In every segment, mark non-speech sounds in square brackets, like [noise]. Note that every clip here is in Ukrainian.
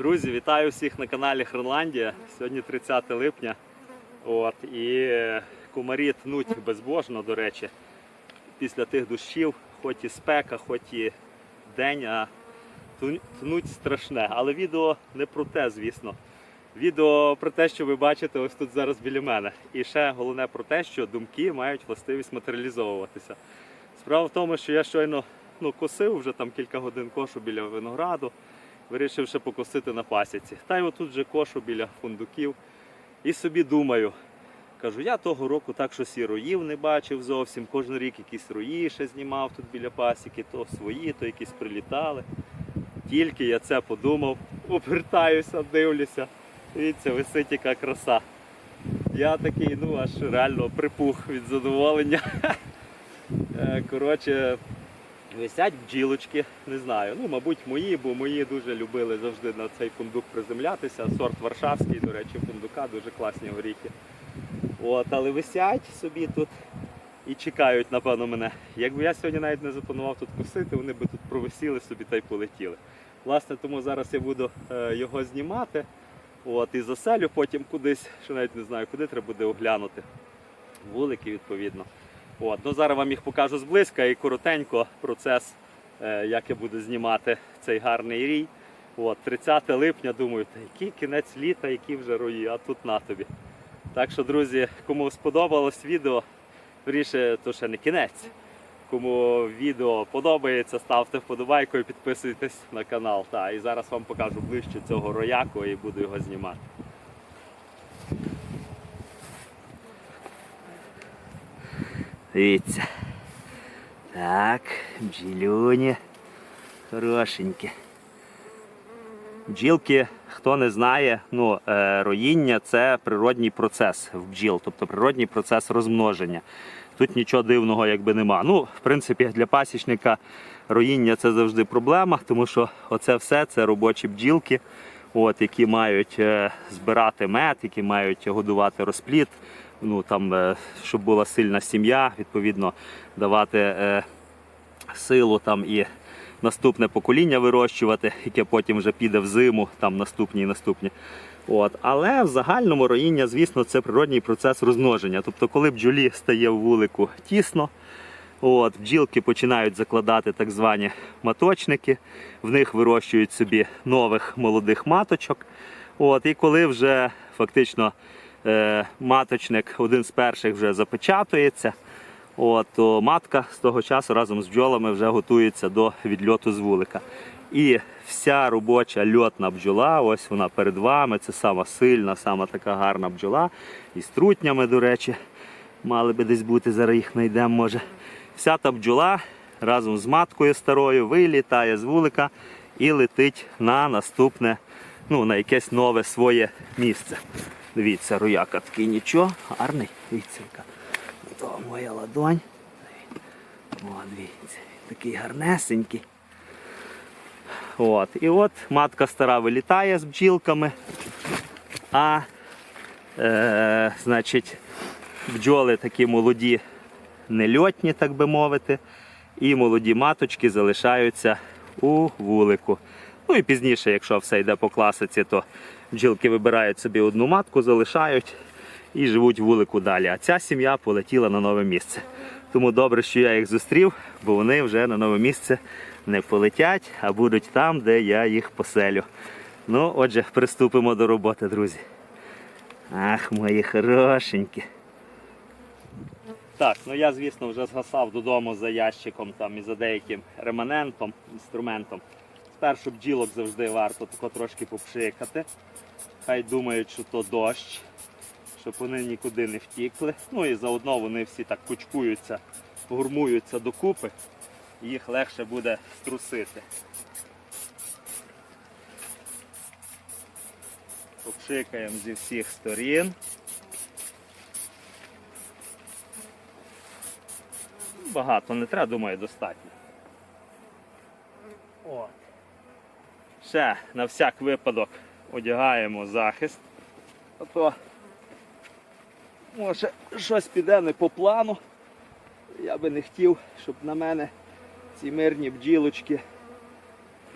Друзі, вітаю всіх на каналі Хронландія. Сьогодні 30 липня. От, і е, комарі тнуть безбожно, до речі, після тих дощів, хоч і спека, хоч і день, а тнуть страшне. Але відео не про те, звісно. Відео про те, що ви бачите ось тут зараз біля мене. І ще головне про те, що думки мають властивість матеріалізовуватися. Справа в тому, що я щойно ну, косив вже там кілька годин кошу біля винограду, вирішив ще покосити на пасіці. Та й отут же кошу біля фундуків. І собі думаю, кажу, я того року так щось і роїв не бачив зовсім. Кожен рік якісь рої ще знімав тут біля пасіки, то свої, то якісь прилітали. Тільки я це подумав, обертаюся, дивлюся. Дивіться, висить яка краса. Я такий, ну аж реально припух від задоволення. [laughs] Е, Коротше, висять бджілочки, не знаю. Ну, мабуть, мої, бо мої дуже любили завжди на цей фундук приземлятися. Сорт Варшавський, до речі, фундука, дуже класні горіхи. От, але висять собі тут і чекають, напевно, мене. Якби я сьогодні навіть не запланував тут косити, вони би тут провисіли собі та й полетіли. Власне, тому зараз я буду е, його знімати. От, і заселю потім кудись, що навіть не знаю, куди треба буде оглянути. Вулики, відповідно. От, ну, зараз вам їх покажу зблизька і коротенько процес, е, як я буду знімати цей гарний рій. От, 30 липня, думаю, та який кінець літа, які вже рої, а тут на тобі. Так що, друзі, кому сподобалось відео, вірніше, то ще не кінець. Кому відео подобається, ставте вподобайку і підписуйтесь на канал. Та, і зараз вам покажу ближче цього рояку і буду його знімати. Дивіться. Так, бджілюні. Хорошенькі. Бджілки, хто не знає, ну, е, роїння це природній процес в бджіл, тобто природній процес розмноження. Тут нічого дивного якби нема. Ну, в принципі, для пасічника роїння це завжди проблема, тому що оце все це робочі бджілки, от, які мають е, збирати мед, які мають годувати розплід, ну, там, е, щоб була сильна сім'я, відповідно, давати е, силу там і наступне покоління вирощувати, яке потім вже піде в зиму, там наступні і наступні. От. Але в загальному роїння, звісно, це природній процес розмноження. Тобто, коли бджолі стає в вулику тісно, от, бджілки починають закладати так звані маточники, в них вирощують собі нових молодих маточок. От, і коли вже фактично маточник один з перших вже запечатується, От, то матка з того часу разом з бджолами вже готується до відльоту з вулика. І вся робоча льотна бджола, ось вона перед вами. Це сама сильна, сама така гарна бджола. І з трутнями, до речі, мали би десь бути, зараз їх знайдемо, може. Вся та бджола разом з маткою старою вилітає з вулика і летить на наступне, ну, на якесь нове своє місце. Дивіться, рояка такий нічого, гарний. Дивіться. То моя ладонь. О, дивіться, такий гарнесенький. От. І от матка стара вилітає з бджілками, а е, значить, бджоли такі молоді, нельотні, так би мовити, і молоді маточки залишаються у вулику. Ну і пізніше, якщо все йде по класиці, то бджілки вибирають собі одну матку, залишають і живуть вулику далі. А ця сім'я полетіла на нове місце. Тому добре, що я їх зустрів, бо вони вже на нове місце не полетять, а будуть там, де я їх поселю. Ну, отже, приступимо до роботи, друзі. Ах, мої хорошенькі. Так, ну я, звісно, вже згасав додому за ящиком там і за деяким реманентом, інструментом. Спершу бджілок завжди варто тако трошки попшикати. Хай думають, що то дощ, щоб вони нікуди не втікли. Ну і заодно вони всі так кучкуються, гурмуються докупи, і їх легше буде струсити. Попшикаємо зі всіх сторін. Багато не треба, думаю, достатньо. От. Ще на всяк випадок одягаємо захист. А то може щось піде не по плану. Я би не хотів, щоб на мене ці мирні бджілочки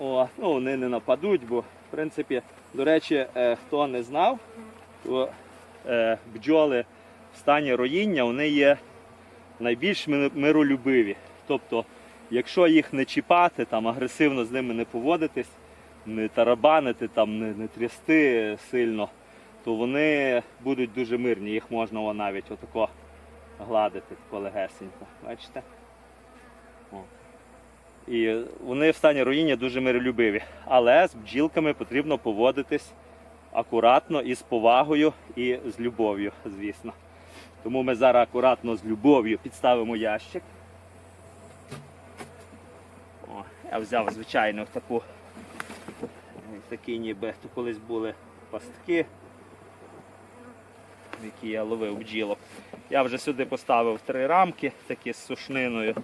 О, ну вони не нападуть, бо в принципі, до речі, е, хто не знав, то е, бджоли в стані роїння вони є найбільш миролюбиві. Тобто, якщо їх не чіпати, там, агресивно з ними не поводитись, не тарабанити, там, не, не трясти сильно, то вони будуть дуже мирні. Їх можна навіть отако гладити тако легесенько. Бачите? О. І вони в стані руїння дуже миролюбиві. Але з бджілками потрібно поводитись акуратно і з повагою, і з любов'ю, звісно. Тому ми зараз акуратно з любов'ю підставимо ящик. О, я взяв звичайно таку, такі ніби то колись були пастки, які я ловив бджілок. Я вже сюди поставив три рамки, такі з сушниною,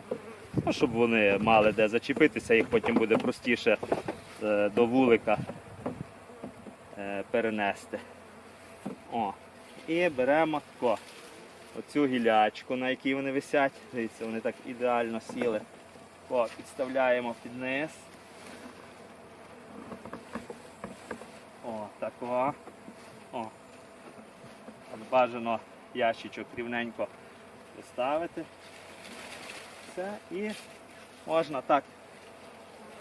ну, щоб вони мали де зачепитися, їх потім буде простіше е, до вулика е, перенести. О, і беремо тако, оцю гілячку, на якій вони висять. Дивіться, вони так ідеально сіли. О, підставляємо під низ. О. О. Так бажано ящичок рівненько поставити. Все, і можна так,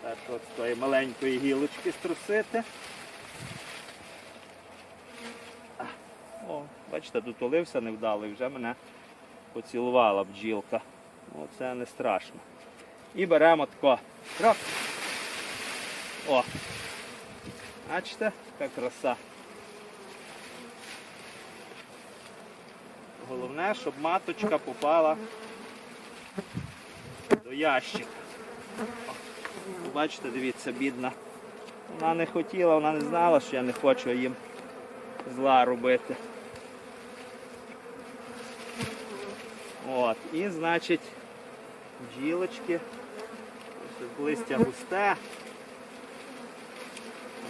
так от з тої маленької гілочки струсити. О, бачите, тут олився невдало вже мене поцілувала бджілка. О, це не страшно. І беремо тако. Крок. О! Бачите, яка краса. Головне, щоб маточка попала до ящика. Бачите, дивіться, бідна. Вона не хотіла, вона не знала, що я не хочу їм зла робити. От, і значить бджілочки, листя густе.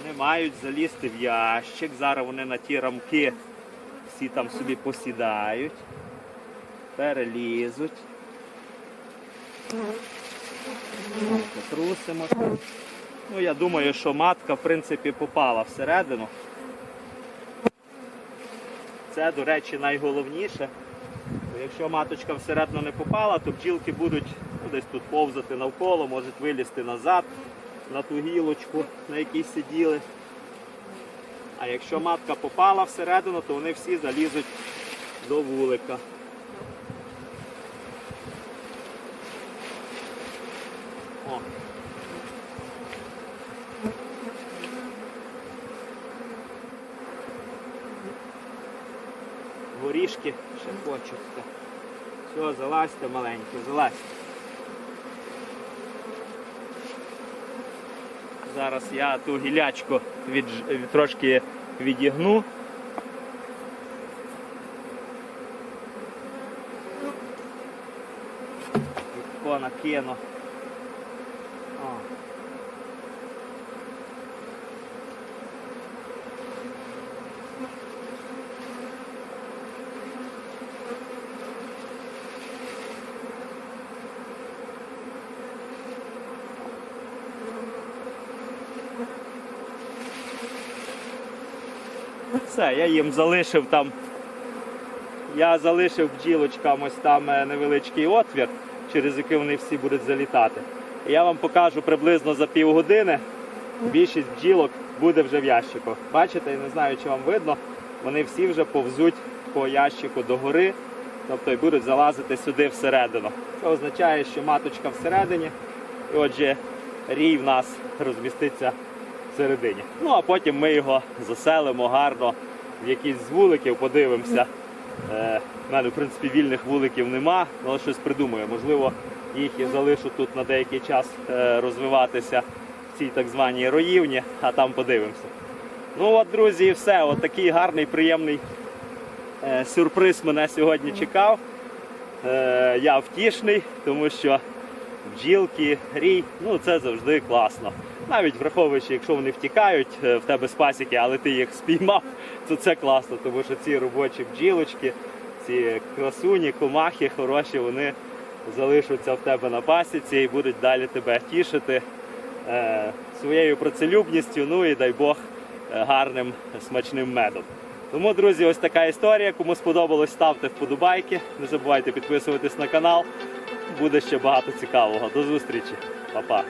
Вони мають залізти в ящик. Зараз вони на ті рамки всі там собі посідають, перелізуть. Потрусимо. Ну, я думаю, що матка, в принципі, попала всередину. Це, до речі, найголовніше. Якщо маточка всередину не попала, то бджілки будуть ну, десь тут повзати навколо, можуть вилізти назад на ту гілочку, на якій сиділи. А якщо матка попала всередину, то вони всі залізуть до вулика. О. Горішки ще хочуть. Все, залазьте маленькі, залазьте. Зараз я ту гілячку від, трошки відігну. Накину. Все, я їм залишив там. Я залишив бджілочкам ось там е, невеличкий отвір, через який вони всі будуть залітати. І я вам покажу приблизно за півгодини. Більшість бджілок буде вже в ящику. Бачите, я не знаю, чи вам видно, вони всі вже повзуть по ящику догори, тобто і будуть залазити сюди всередину. Це означає, що маточка всередині, і отже, рій в нас розміститься всередині. Ну а потім ми його заселимо гарно в якийсь з вуликів, подивимося. Е, в мене, в принципі, вільних вуликів нема, але щось придумаю. Можливо, їх і залишу тут на деякий час е, розвиватися в цій так званій роївні, а там подивимося. Ну от, друзі, і все. От такий гарний, приємний е, сюрприз мене сьогодні чекав. Е, я втішний, тому що бджілки, рій, ну це завжди класно. Навіть враховуючи, якщо вони втікають е, в тебе з пасіки, але ти їх спіймав, [laughs] то це класно, тому що ці робочі бджілочки, ці красуні, комахи хороші, вони залишаться в тебе на пасіці і будуть далі тебе тішити е, своєю працелюбністю, ну і дай Бог е, гарним смачним медом. Тому, друзі, ось така історія. Кому сподобалось, ставте вподобайки. Не забувайте підписуватись на канал. Буде ще багато цікавого. До зустрічі, Па-па.